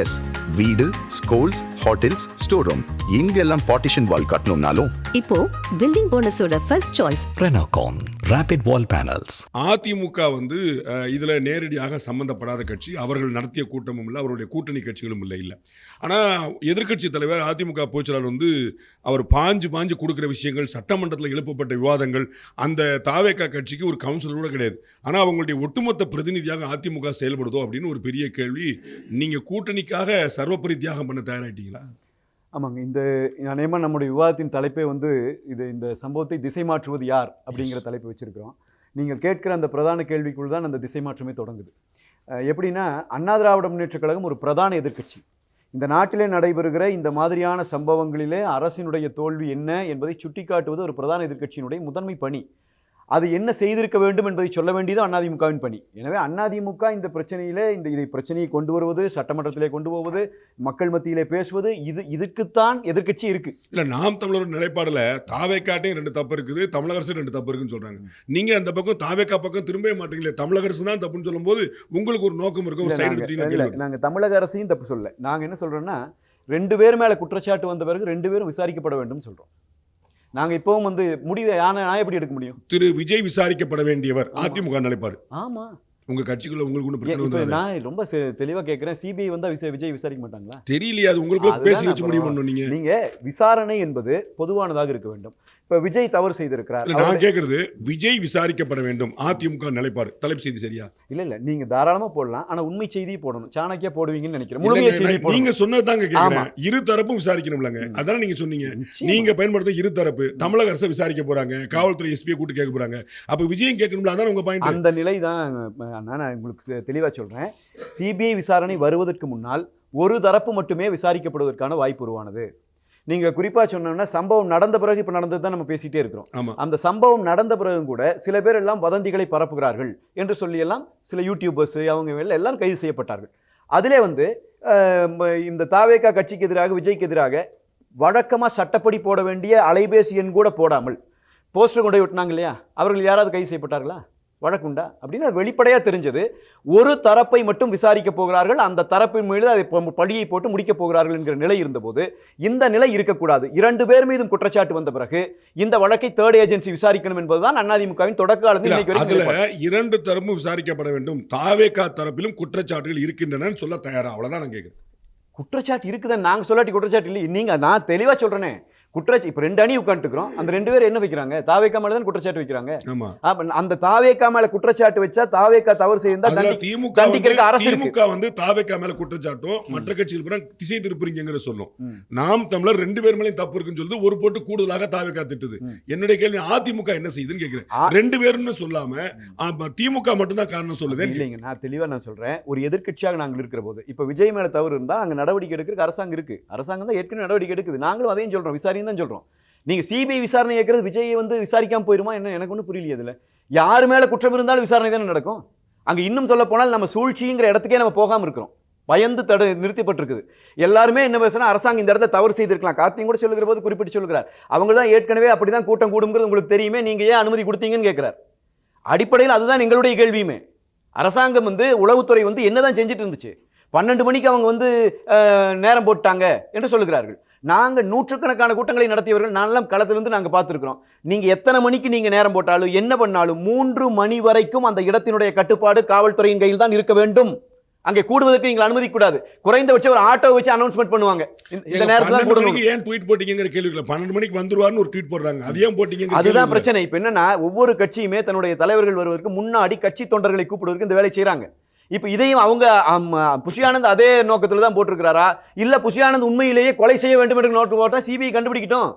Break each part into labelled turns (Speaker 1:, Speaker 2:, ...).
Speaker 1: S வீடு schools hotels store room இங்கெல்லாம் partition wall கட்டணும்னாலும்.
Speaker 2: இப்போ building போனஸோட first choice
Speaker 3: Renocon Rapid Wall Panels.
Speaker 4: AIADMK வந்து அஹ், இதுல நேரடியாக சம்பந்தப்படாத கட்சி. அவர்கள் நடத்திய கூட்டமும் இல்லை அவருடைய கூட்டணி கட்சிகளும் இல்லை இல்லை. ஆனா எதிர்க்கட்சி தலைவர் அதிமுக பொதுச்செயலாளர் வந்து அவர் பாஞ்சு பாஞ்சு கொடுக்குற விஷயங்கள் சட்டமன்றத்தில் எழுப்பப்பட்ட விவாதங்கள் அந்த தாவேக்கா கட்சிக்கு ஒரு கவுன்சிலர் கூட கிடையாது. ஆனா அவங்களுடைய ஒட்டுமொத்த பிரதிநிதியாக அதிமுக செயல்படுதோ அப்படின்னு ஒரு பெரிய கேள்வி. நீங்க கூட்டணிக்காக சர்வப்பரி தியாகம் பண்ண தயாராயிட்டீங்களா?
Speaker 5: ஆமாங்க. இந்த அநேகமாக நம்முடைய விவாதத்தின் தலைப்பே வந்து இது இந்த சம்பவத்தை திசை மாற்றுவது யார் அப்படிங்கிற தலைப்பு வச்சிருக்கிறோம். நீங்கள் கேட்கிற அந்த பிரதான கேள்விக்குள் தான் அந்த திசை மாற்றமே தொடங்குது. எப்படின்னா அண்ணா திராவிட முன்னேற்றக் கழகம் ஒரு பிரதான எதிர்க்கட்சி. இந்த நாட்டிலே நடைபெறுகிற இந்த மாதிரியான சம்பவங்களிலே அரசினுடைய தோல்வி என்ன என்பதை சுட்டிக்காட்டுவது ஒரு பிரதான எதிர்க்கட்சியினுடைய முதன்மை பணி. அது என்ன செய்திருக்க வேண்டும் என்பதை சொல்ல வேண்டியது அதிமுகவின் பணி. எனவே அதிமுக இந்த பிரச்சனையிலே இந்த இதை பிரச்சனையை கொண்டு வருவது சட்டமன்றத்திலே கொண்டு போவது மக்கள் மத்தியிலே பேசுவது இது இதுக்குத்தான் எதிர்க்கட்சி இருக்கு.
Speaker 4: இல்ல நாம் தமிழர் நிலைப்பாடுல தாவேக்காட்டையும் ரெண்டு தப்பு இருக்குது தமிழக அரசு ரெண்டு தப்பு இருக்குன்னு சொல்றாங்க. நீங்க அந்த பக்கம் தாவேக்கா பக்கம் திரும்பவே மாட்டீங்களே தமிழக அரசு தான் தப்புன்னு சொல்லும்போது உங்களுக்கு ஒரு நோக்கம் இருக்கு ஒரு
Speaker 5: இல்ல,
Speaker 4: சைடு
Speaker 5: நாங்க-
Speaker 4: எடுத்துட்டீங்கன்னா
Speaker 5: இல்ல,
Speaker 4: கேள்வி
Speaker 5: நாங்க தமிழக அரசையும் தப்பு சொல்ல நாங்க என்ன சொல்றோம்னா ரெண்டு பேர் மேல குற்றச்சாட்டு வந்த பிறகு ரெண்டு பேரும் விசாரிக்கப்பட வேண்டும் சொல்றோம். நாங்க இப்பவும் வந்து முடிவை யானை நான் எப்படி எடுக்க முடியும்.
Speaker 4: திரு விஜய் விசாரிக்கப்பட வேண்டியவர். அதிமுக நிலைப்பாடு.
Speaker 5: ஆமா.
Speaker 4: உங்க கட்சிக்குள்ள உங்களுக்கு ஒன்றும் பிரச்சனை வந்து
Speaker 5: நான் ரொம்ப தெளிவா கேட்கிறேன் சிபிஐ வந்தா விச- விஜய் விசாரிக்க மாட்டாங்களா?
Speaker 4: தெரியலையே அது உங்களுக்குள்ள பேசி வச்சு முடிவு. பண்ணணும் நீங்க.
Speaker 5: நீங்க விசாரணை என்பது பொதுவானதாக இருக்க வேண்டும். இப்ப விஜய் தவறு செய்திருக்கிறார்.
Speaker 4: நான் கேக்குறது விஜய் விசாரிக்கப்பட வேண்டும். அதிமுக நிலைப்பாடு. தலைப்பு செய்தி சரியா?
Speaker 5: இல்ல இல்ல நீங்க தாராளமா போடலாம். ஆனா உண்மை செய்தியை போடணும். சாணக்கியா போடுவீங்கன்னு நினைக்கிறேன். செய்தி
Speaker 4: நீங்க சொன்னதுதாங்க கேக்குறேன்.
Speaker 5: ஆமா.
Speaker 4: இரு தரப்பும் விசாரிக்கணும்லங்க. அதான நீங்க சொன்னீங்க. நீங்க பயன்படுத்த இரு தரப்பு. தமிழக அரசை விசாரிக்க போறாங்க. காவல்துறை எஸ்பியை கூட்டு கேட்க போறாங்க. அப்ப விஜயம் கேட்கணும்ல அதான உங்க பாயிண்ட்
Speaker 5: அந்த நிலை தான் நான் உங்களுக்கு தெளிவாக சொல்கிறேன் சிபிஐ விசாரணை வருவதற்கு முன்னால் ஒரு தரப்பு மட்டுமே விசாரிக்கப்படுவதற்கான வாய்ப்பு உருவானது. நீங்கள் குறிப்பாக சொன்னோம்னா சம்பவம் நடந்த பிறகு இப்போ நடந்தது தான் நம்ம பேசிகிட்டே இருக்கிறோம். அந்த சம்பவம் நடந்த பிறகும் கூட சில பேர் எல்லாம் வதந்திகளை பரப்புகிறார்கள் என்று சொல்லியெல்லாம் சில யூடியூபர்ஸ் அவங்க எல்லாம் எல்லாம் கைது செய்யப்பட்டார்கள். அதிலே வந்து இந்த தாவேகா கட்சிக்கு எதிராக விஜய்க்கு எதிராக வழக்கமாக சட்டப்படி போட வேண்டிய அலைபேசி எண் கூட போடாமல் போஸ்டர் கொண்டு விட்டுனாங்க இல்லையா? அவர்கள் யாராவது கைது செய்யப்பட்டார்களா? வழக்குண்டா? அப்படின்னு அது வெளிப்படையாக தெரிஞ்சது. ஒரு தரப்பை மட்டும் விசாரிக்க போகிறார்கள். அந்த தரப்பின் மீது அதை பழியை போட்டு முடிக்கப் போகிறார்கள் என்கிற நிலை இருந்தபோது இந்த நிலை இருக்கக்கூடாது. இரண்டு பேர் மீதும் குற்றச்சாட்டு வந்த பிறகு இந்த வழக்கை தேர்ட் ஏஜென்சி விசாரிக்கணும் என்பதுதான் அதிமுகவின் தொடக்க காலத்தில்.
Speaker 4: இரண்டு தரப்பும் விசாரிக்கப்பட வேண்டும். தாவேகா தரப்பிலும் குற்றச்சாட்டுகள் இருக்கின்றன சொல்ல தயாரா? அவ்வளவுதான் நான் கேக்குறேன்.
Speaker 5: குற்றச்சாட்டு இருக்குதான் நாங்க சொல்லாட்டி குற்றச்சாட்டு இல்லை நீங்க நான் தெளிவா சொல்றேனே. குற்றச்சி இப்போ ரெண்டு அணி உட்காந்துக்கிறோம் அந்த ரெண்டு பேரும் என்ன வைக்கிறாங்க? தாவேக்கா மேல தான் குற்றச்சாட்டு வைக்கிறாங்க? அந்த தாவேக்கா மேல குற்றச்சாட்டு வச்சா தாவேக்கா தவறு தண்டி
Speaker 4: திமுக
Speaker 5: தண்டிக்கிறதுக்கு அரசு.
Speaker 4: திமுக வந்து தாவேக்கா மேல குற்றச்சாட்டும் மற்ற கட்சிகள் திசை திருப்புறீங்கிற சொல்லும். நாம் தமிழர் ரெண்டு பேர் மேலயும் தப்பு இருக்குன்னு சொல்லுது ஒரு போட்டு கூடுதலாக தாவேக்கா திட்டுது. என்னுடைய கேள்வி அதிமுக என்ன செய்யுதுன்னு கேக்குறேன்.
Speaker 5: ஆ-
Speaker 4: ரெண்டு பேருன்னு சொல்லாம திமுக மட்டும்தான் காரணம் சொல்லுது
Speaker 5: இல்லைங்க. நான் தெளிவா நான் சொல்றேன். ஒரு எதிர்க்கட்சியாக நாங்கள் இருக்கிற போது இப்போ விஜய் மேல தவறு இருந்தா அங்க நடவடிக்கை எடுக்கிறதுக்கு அரசாங்கம் இருக்கு. அரசாங்கம் தான் ஏற்கனவே நடவடிக்கை எடுக்குது. நாங்களும் அதையும் சொல்றோம். தான் சொல்றோம். நீங்க சிபிஐ விசாரணை கேட்கறது விஜய் வந்து விசாரிக்காம போயிருமா? என்ன எனக்கு ஒன்றும் புரியலையே அதுல. யார் மேல குற்றம் இருந்தாலும் விசாரணை தானே நடக்கும். அங்க இன்னும் சொல்ல போனால் நம்ம சூழ்ச்சிங்கிற இடத்துக்கே நம்ம போகாம இருக்கிறோம். பயந்து தடு நிறுத்தப்பட்டிருக்குது. எல்லாருமே என்ன பேசுனா அரசாங்கம் இந்த இடத்துல தவறு செய்திருக்கலாம். கார்த்தியும் கூட சொல்லுகிற போது குறிப்பிட்டு சொல்கிறார் அவங்க தான் ஏற்கனவே அப்படிதான் கூட்டம் கூடுங்கிறது உங்களுக்கு தெரியுமே நீங்க ஏன் அனுமதி கொடுத்தீங்கன்னு கேட்கிறார். அடிப்படையில் அதுதான் எங்களுடைய கேள்வியுமே. அரசாங்கம் வந்து உளவுத்துறை வந்து என்னதான் செஞ்சுட்டு இருந்துச்சு? பன்னெண்டு மணிக்கு அவங்க வந்து நேரம் போட்டாங்க என்று சொல்லுகிறார்கள். நாங்கள் நூற்றுக்கணக்கான கூட்டங்களை நடத்தியவர்கள் நான்லாம் களத்திலிருந்து நாங்கள் பார்த்துருக்குறோம். நீங்கள் எத்தனை மணிக்கு நீங்கள் நேரம் போட்டாலும் என்ன பண்ணாலும் மூன்று மணி வரைக்கும் அந்த இடத்தினுடைய கட்டுப்பாடு காவல்துறையின் கையில் தான் இருக்க வேண்டும். அங்கே கூடுவதற்கு நீங்கள் அனுமதிக்கூடாது குறைந்தபட்சம் ஒரு ஆட்டோ வச்சு அனௌன்ஸ்மெண்ட் பண்ணுவாங்க. இந்த- நேரத்தில்
Speaker 4: மணிக்கு ஏன் ட்வீட் போட்டீங்கிற கேள்வி இல்லை பன்னெண்டு மணிக்கு வந்துருவாருன்னு ஒரு ட்வீட் போடுறாங்க. அது ஏன் போட்டீங்க
Speaker 5: அதுதான் பிரச்சனை. இப்போ என்னன்னா ஒவ்வொரு கட்சியுமே தன்னுடைய தலைவர்கள் வருவதற்கு முன்னாடி கட்சி தொண்டர்களை கூப்பிடுவதற்கு இந்த வேலை செய்றாங்க. இப்போ இதையும் அவங்க புஷியானந்த் அதே நோக்கத்தில் தான் போட்டிருக்கிறாரா? இல்லை புஷியானந்த் உண்மையிலேயே கொலை செய்ய வேண்டும் என்று நோட்டு போட்டால் சிபிஐ கண்டுபிடிக்கட்டும்?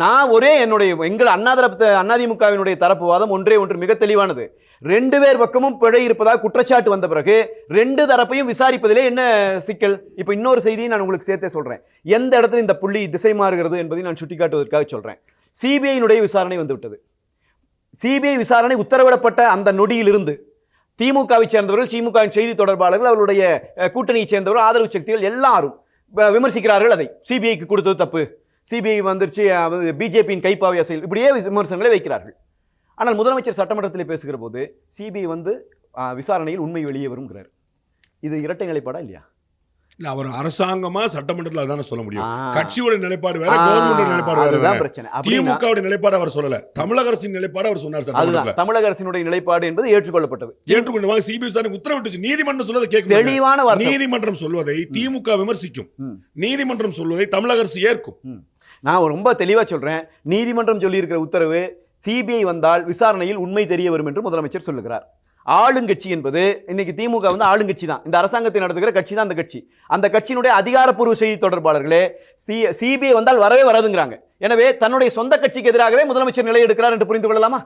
Speaker 5: நான் ஒரே என்னுடைய எங்கள் அண்ணாதரப்பு அண்ணாதிமுகவினுடைய தரப்பு வாதம் ஒன்றே ஒன்று மிக தெளிவானது. ரெண்டு பேர் பக்கமும் பிழை இருப்பதாக குற்றச்சாட்டு வந்த பிறகு ரெண்டு தரப்பையும் விசாரிப்பதிலே என்ன சிக்கல்? இப்போ இன்னொரு செய்தியை நான் உங்களுக்கு சேர்த்தே சொல்கிறேன் எந்த இடத்துல இந்த புள்ளி திசை மாறுகிறது என்பதை நான் சுட்டிக்காட்டுவதற்காக சொல்கிறேன் சிபிஐனுடைய விசாரணை வந்துவிட்டது. சிபிஐ விசாரணை உத்தரவிடப்பட்ட அந்த நொடியிலிருந்து திமுகவை சேர்ந்தவர்கள் திமுகவின் செய்தி தொடர்பாளர்கள் அவருடைய கூட்டணியை கூட்டணியைச் சேர்ந்தவர்கள் ஆதரவு சக்திகள் எல்லாரும் விமர்சிக்கிறார்கள் அதை. சிபிஐக்கு கொடுத்தது தப்பு. சிபிஐ வந்துருச்சு பிஜேபியின் கைப்பாவை செயல் இப்படியே விமர்சனங்களை வைக்கிறார்கள். ஆனால் முதலமைச்சர் சட்டமன்றத்தில் பேசுகிற போது சிபிஐ வந்து விசாரணையில் உண்மை வெளியே வருங்கிறார் இது இரட்டை நிலைப்பாடா இல்லையா?
Speaker 4: இல்ல அவர் அரசாங்கமா சட்டமன்றத்துல அதான சொல்ல முடியும். கட்சியோட நிலைப்பாடு வேற கவர்மெண்ட் நிலைப்பாடு வேற.
Speaker 5: பிரச்சனை.
Speaker 4: திமுகவுடைய நிலைப்பாடு அவர் சொல்லல. தமிழக அரசின் நிலைப்பாடு அவர் சொன்னார் சட்டமன்றத்துல.
Speaker 5: தமிழக அரசினுடைய நிலைப்பாடு என்பது ஏற்றுக்கொள்ளப்பட்டது.
Speaker 4: ஏற்றுக்கொண்டு வாங்க சிபிஐ விசாரணை உத்தரவிட்டுச்சு. நீதிமன்றம் சொல்வதை கேட்க
Speaker 5: தெளிவான
Speaker 4: நீதிமன்றம் சொல்வதை திமுக விமர்சிக்கும். நீதிமன்றம் சொல்வதை தமிழக அரசு ஏற்கும்
Speaker 5: நான் ரொம்ப தெளிவா சொல்றேன். நீதிமன்றம் சொல்லியிருக்கிற உத்தரவு சிபிஐ வந்தால் விசாரணையில் உண்மை தெரிய வரும் என்று முதலமைச்சர் சொல்லுகிறார். ஆளுங்கட்சி என்பது இன்னைக்கு திமுக வந்து ஆளுங்கட்சி தான். இந்த அரசாங்கத்தை நடத்துகிற கட்சி தான் அந்த கட்சி. அந்த கட்சியினுடைய அதிகாரப்பூர்வ செய்தி தொடர்பாளர்களே சி சிபிஐ வந்தால் வரவே வராதுங்கிறாங்க. எனவே தன்னுடைய சொந்த கட்சிக்கு எதிராகவே முதலமைச்சர் நிலை எடுக்கிறார் என்று புரிந்து கொள்ளலாமா?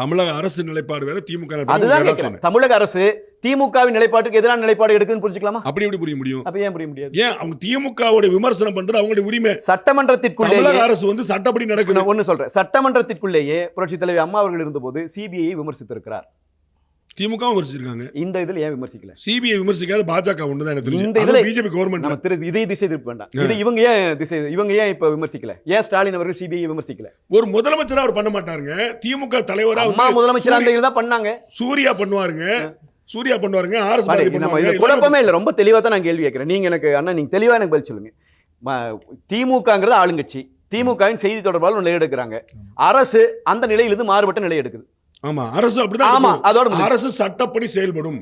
Speaker 4: தமிழக அரசு நிலைப்பாடு வேற திமுக நிலைப்பாடு
Speaker 5: அதுதான். தமிழக அரசு திமுகவின் நிலைப்பாட்டுக்கு எதிரான நிலைப்பாடு எடுக்குன்னு புரிஞ்சுக்கலாமா?
Speaker 4: அப்படி எப்படி புரிய முடியும்?
Speaker 5: அப்ப ஏன் புரிய முடியாது?
Speaker 4: ஏன் அவங்க திமுகவுடைய விமர்சனம் பண்றது அவங்களுடைய உரிமை.
Speaker 5: சட்டமன்றத்திற்குள்ளேயே
Speaker 4: தமிழக அரசு வந்து சட்டப்படி நடக்குது.
Speaker 5: நான் ஒண்ணு சொல்றேன். சட்டமன்றத்திற்குள்ளேயே புரட்சி தலைவி அம்மா அவர்கள் இருந்தபோது சிபிஐ விமர்சித்திருக்கிறார்.
Speaker 4: திமுக விமர்சிச்சிருக்காங்க.
Speaker 5: இந்த இதுல ஏன் விமர்சிக்கல?
Speaker 4: சிபிஐ விமர்சிக்காத பாஜக ஒண்ணுதான் எனக்கு
Speaker 5: இந்த இதுல-
Speaker 4: பிஜேபி கவர்மெண்ட்
Speaker 5: நம்ம திரு இதை திசை திருப்ப வேண்டாம். இது இவங்க ஏன் திசை இவங்க ஏன் இப்ப விமர்சிக்கல? ஏன் ஸ்டாலின் அவர்கள் சிபிஐ விமர்சிக்கல?
Speaker 4: ஒரு முதலமைச்சரா அவர் பண்ண மாட்டாருங்க. திமுக தலைவரா
Speaker 5: அம்மா
Speaker 4: வந்து
Speaker 5: முதலமைச்சர் அந்த
Speaker 4: சூரிய-
Speaker 5: இதுதான் பண்ணாங்க.
Speaker 4: சூர்யா பண்ணுவாருங்க. சூர்யா பண்ணுவாருங்க. ஆர் எஸ்
Speaker 5: பாரு,
Speaker 4: பாரதி
Speaker 5: நம்ம
Speaker 4: பண்ணுவாங்க
Speaker 5: இதுல
Speaker 4: எல்லாமே
Speaker 5: குழப்பமே இல்ல. ரொம்ப தெளிவா தான் நான் கேள்வி கேட்கிறேன். நீங்க எனக்கு அண்ணா நீங்க தெளிவா எனக்கு பதில் சொல்லுங்க. திமுகங்கிறது ஆளுங்கட்சி. திமுகவின் செய்தி தொடர்பாளர் நிலை எடுக்கிறாங்க. அரசு அந்த நிலையிலிருந்து மாறுபட்ட நிலை எடுக்குது.
Speaker 4: ஆமா அரசு அப்படிதான்
Speaker 5: ஆமா. அதோட.
Speaker 4: அரசு சட்டப்படி செயல்படும்.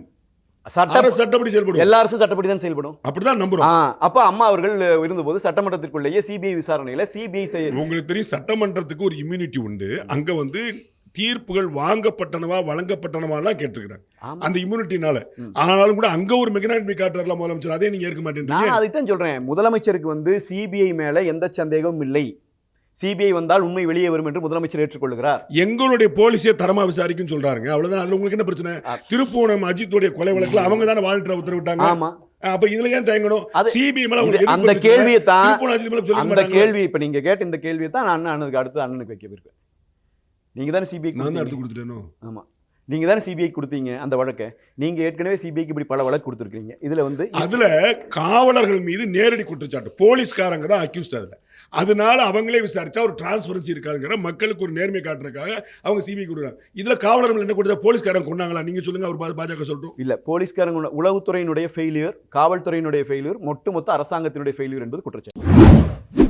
Speaker 5: சட்ட
Speaker 4: அரசு சட்டப்படி செயல்படும்.
Speaker 5: எல்லா அரசும் சட்டப்படி தான் செயல்படும்.
Speaker 4: அப்படிதான் நம்புறோம்.
Speaker 5: அப்ப அம்மா அவர்கள் இருந்தபோது சட்டமன்றத்திற்குள்ளேயே சிபிஐ விசாரணையில சிபிஐ
Speaker 4: உங்களுக்கு தெரியும் சட்டமன்றத்துக்கு ஒரு இம்யூனிட்டி உண்டு. அங்க வந்து தீர்ப்புகள் வாங்கப்பட்டனவா வழங்கப்பட்டனவாலாம் கேட்டிருக்கிறாங்க. அந்த இம்யூனிட்டினால. ஆனாலும் கூட அங்க ஒரு மெகனாட்மி காட்டுறல முதலமைச்சர் அதே நீங்க ஏற்க
Speaker 5: நான்
Speaker 4: மாட்டேன்றீங்க
Speaker 5: அதைத்தான் சொல்றேன். முதலமைச்சருக்கு வந்து சிபிஐ மேல எந்த சந்தேகமும் இல்லை. சிபிஐ வந்தால் உண்மை வெளியே வரும் என்று முதலமைச்சர் ஏற்றுக்கொள்கிறார்.
Speaker 4: எங்களுடைய போலீஸே தரமா விசாரிக்குன்னு சொல்றாங்க அவ்வளவுதான். அதுல உங்களுக்கு என்ன பிரச்சனை?
Speaker 5: ஆ.
Speaker 4: திருப்பூணம் அஜித்துடைய கொலை வழக்குல அவங்க தானே வாழ்க்கை உத்தரவிட்டாங்க.
Speaker 5: ஆமா.
Speaker 4: அப்ப இதுல ஏன் தயங்கணும்? சிபிஐ மேல
Speaker 5: அந்த கேள்வியை தான் அந்த கேள்வி இப்ப நீங்க கேட்ட இந்த கேள்வியை தான் நான் அண்ணனுக்கு அடுத்து அண்ணனுக்கு வைக்க விருப்பேன். நீங்க தானே சிபிஐ
Speaker 4: நான் எடுத்து கொடுத்துட்டேனோ?
Speaker 5: ஆமா. நீங்க தானே சிபிஐ கொடுத்தீங்க அந்த வழக்கை. நீங்க ஏற்கனவே சிபிஐக்கு இப்படி பல வழக்கு கொடுத்துருக்கீங்க இதுல வந்து
Speaker 4: அதுல காவலர்கள் மீது நேரடி குற்றச்சாட்டு. போலீஸ்காரங்க தான் அக்யூஸ்ட் அதுல. அதனால அவங்களே விசாரிச்சா ஒரு டிரான்ஸ்பரன்சி இருக்காதுங்கிற மக்களுக்கு ஒரு நேர்மை காட்டுறதுக்காக அவங்க சிபிஐ கொடுக்குறாங்க. இதுல காவலர்கள் என்ன கொடுத்தா போலீஸ்காரங்க கொண்டாங்களா நீங்க சொல்லுங்க அவர் பாஜக சொல்லட்டும்
Speaker 5: இல்ல போலீஸ்காரங்க உளவுத்துறையினுடைய ஃபெயிலியர் காவல்துறையினுடைய ஃபெயிலியர் ஒட்டுமொத்த அரசாங்கத்தினுடைய ஃபெயிலியர் என்பது குற்றச்சாட்டு.